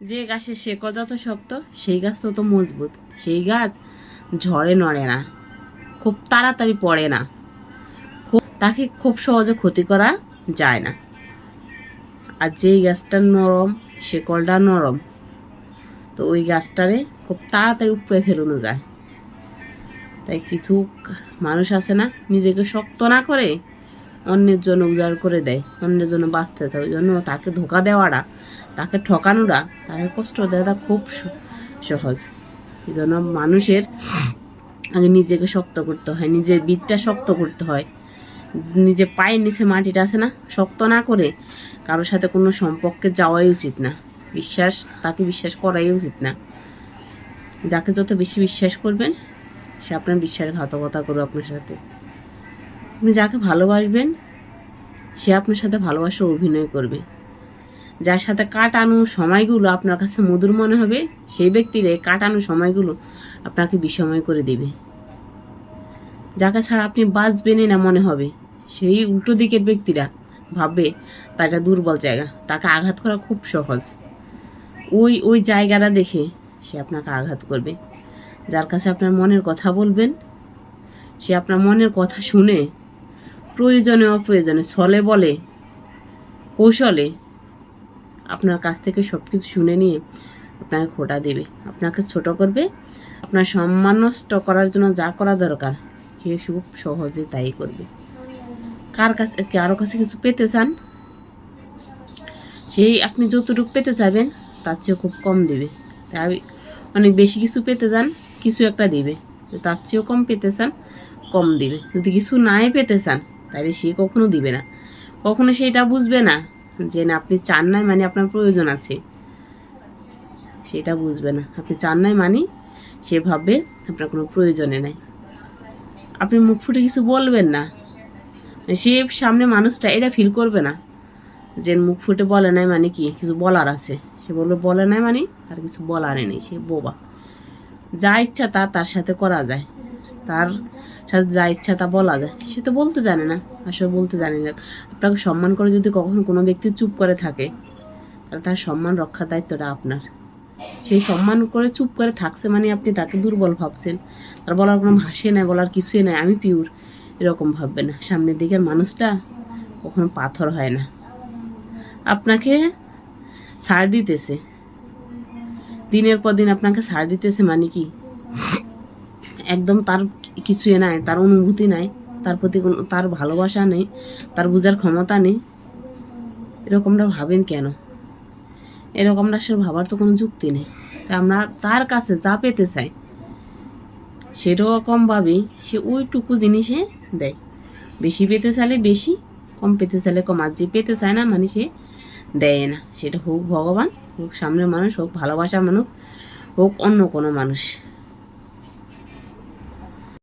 যে গাছের শেকড় যত শক্ত, সেই গাছ তত মজবুত। সেই গাছ ঝড়ে নড়ে না, খুব তাড়াতাড়ি পড়ে না, খুব, তাকে খুব সহজে ক্ষতি করা যায় না। আর যেই গাছটা নরম, শেকড়টা নরম, তো ওই গাছটারে খুব তাড়াতাড়ি উপরে ফেলানো যায়। তাই কিছু মানুষ আছে না, নিজেকে শক্ত না করে অন্যের জন্য উজাড় করে দেয়, অন্যের জন্য বাঁচতে থাকে ওই জন্য তাকে ধোকা দেওয়াটা, তাকে ঠকানোটা তাকে কষ্ট দেওয়াটা খুব সহজ। এই জন্য মানুষের আগে নিজেকে শক্ত করতে হয়, নিজের বিদটা শক্ত করতে হয়। নিজে পায়ের নিচে মাটিটা আছে না, শক্ত না করে কারোর সাথে কোনো সম্পর্কে যাওয়াই উচিত না। বিশ্বাস, তাকে বিশ্বাস করাই উচিত না। যাকে যত বেশি বিশ্বাস করবেন, সে আপনার বিশ্বাসঘাতকতা করবে আপনার সাথে। আপনি যাকে ভালোবাসবেন, সে আপনার সাথে ভালোবাসার অভিনয় করবে। যার সাথে কাটানো সময়গুলো আপনার কাছে মধুর মনে হবে, সেই ব্যক্তির এই কাটানো সময়গুলো আপনাকে বিষময় করে দেবে। যাকে ছাড়া আপনি বাঁচবেনই না মনে হবে, সেই উল্টো দিকের ব্যক্তিরা ভাববে, তা এটা দুর্বল জায়গা, তাকে আঘাত করা খুব সহজ। ওই ওই জায়গাটা দেখে সে আপনাকে আঘাত করবে। যার কাছে আপনার মনের কথা বলবেন, সে আপনার মনের কথা শুনে প্রয়োজনে অপ্রয়োজনে, ছলে বলে, কৌশলে আপনার কাছ থেকে সব কিছু শুনে নিয়ে আপনাকে খোটা দেবে। আপনাকে ছোট করবে, আপনার সম্মান নষ্ট করার জন্য যা করা দরকার, সে খুব সহজে তাই করবে। কার কাছে, কারও কাছে কিছু পেতে চান? সেই আপনি যতটুকু পেতে চাইবেন, তার চেয়ে খুব কম দেবে। তাই অনেক বেশি কিছু পেতে চান, কিছু একটা দিবে। তার চেয়েও কম পেতে চান, কম দিবে। যদি কিছু নাই পেতে চান তাহলে সে কখনো দিবে না। কখনো সেটা বুঝবে না যে না, আপনি চান নাই মানে আপনার প্রয়োজন আছে। সেটা বুঝবে না। আপনি চান নাই মানে সে ভাববে আপনার কোনো প্রয়োজনে নাই। আপনি মুখ ফুটে কিছু বলবেন না। সে সামনে মানুষটা এটা ফিল করবে না যে মুখ ফুটে বলে নাই মানে কি? কিছু বলার আছে। সে বলবে, বলে নাই মানে তার কিছু বলার নেই। সে বোবা। যা ইচ্ছা তা তার সাথে করা যায়। তার সাথে যা ইচ্ছা তা বলা যায়। সে তো বলতে জানে না, আসলে বলতে জানে না। আপনাকে সম্মান করে যদি কখনো কোনো ব্যক্তি চুপ করে থাকে, তাহলে তার সম্মান রক্ষা দায়িত্বটা আপনার। সেই সম্মান করে চুপ করে থাকছে মানে আপনি তাকে দুর্বল ভাবছেন। তার বলার কোনো ভাষে নাই, বলার কিছুই নাই। আমি পিওর এরকম ভাববে না। সামনের দিকের মানুষটা কখনো পাথর হয় না। আপনাকে ছাড় দিতেছে। দিনের পর দিন আপনাকে ছাড় দিতেছে মানে কি? একদম তার কিছুই নাই, তার অনুভূতি নাই, তার প্রতি কোনো, তার ভালোবাসা নেই, তার বোঝার ক্ষমতা নেই। এরকমটা ভাবেন কেন? এরকমটা আসলে ভাবার তো কোনো যুক্তি নেই। তা আমরা যার কাছে যা পেতে চাই সেরকমভাবে সে ওইটুকু জিনিসে দেয়। বেশি পেতে চাইলে বেশি, কম পেতে চাইলে কম। আর যে পেতে চায় না মানে সে দেয় না। সেটা হোক ভগবান, হোক সামনের মানুষ, হোক ভালোবাসা মানুষ, হোক অন্য কোনো মানুষ।